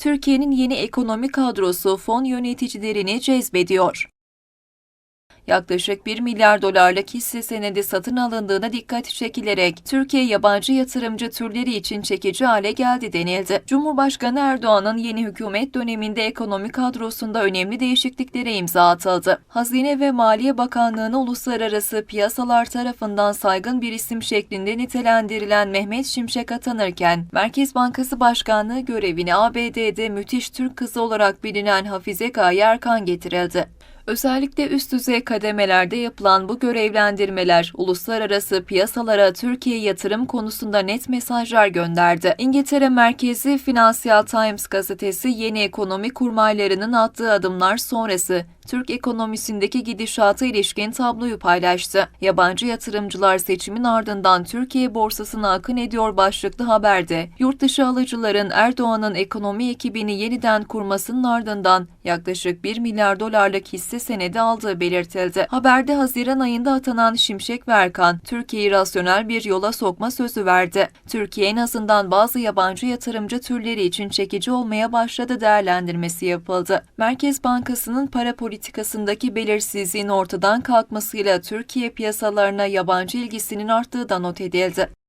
Türkiye'nin yeni ekonomi kadrosu fon yöneticilerini cezbediyor. Yaklaşık 1 milyar dolarlık hisse senedi satın alındığına dikkat çekilerek Türkiye yabancı yatırımcı türleri için çekici hale geldi denildi. Cumhurbaşkanı Erdoğan'ın yeni hükümet döneminde ekonomi kadrosunda önemli değişikliklere imza atıldı. Hazine ve Maliye Bakanlığı'na uluslararası piyasalar tarafından saygın bir isim şeklinde nitelendirilen Mehmet Şimşek atanırken, Merkez Bankası Başkanlığı görevine ABD'de müthiş Türk kızı olarak bilinen Hafize Gaye Erkan getirildi. Özellikle üst düzey kademelerde yapılan bu görevlendirmeler uluslararası piyasalara Türkiye yatırım konusunda net mesajlar gönderdi. İngiltere merkezi Financial Times gazetesi yeni ekonomi kurmaylarının attığı adımlar sonrası Türk ekonomisindeki gidişata ilişkin tabloyu paylaştı. Yabancı yatırımcılar seçimin ardından Türkiye borsasına akın ediyor başlıklı haberde, yurt dışı alıcıların Erdoğan'ın ekonomi ekibini yeniden kurmasının ardından yaklaşık 1 milyar dolarlık hisse senedi aldığı belirtildi. Haberde Haziran ayında atanan Şimşek ve Erkan, Türkiye'yi rasyonel bir yola sokma sözü verdi. Türkiye en azından bazı yabancı yatırımcı türleri için çekici olmaya başladı değerlendirmesi yapıldı. Merkez Bankası'nın para politikasındaki belirsizliğin ortadan kalkmasıyla Türkiye piyasalarına yabancı ilgisinin arttığı da not edildi.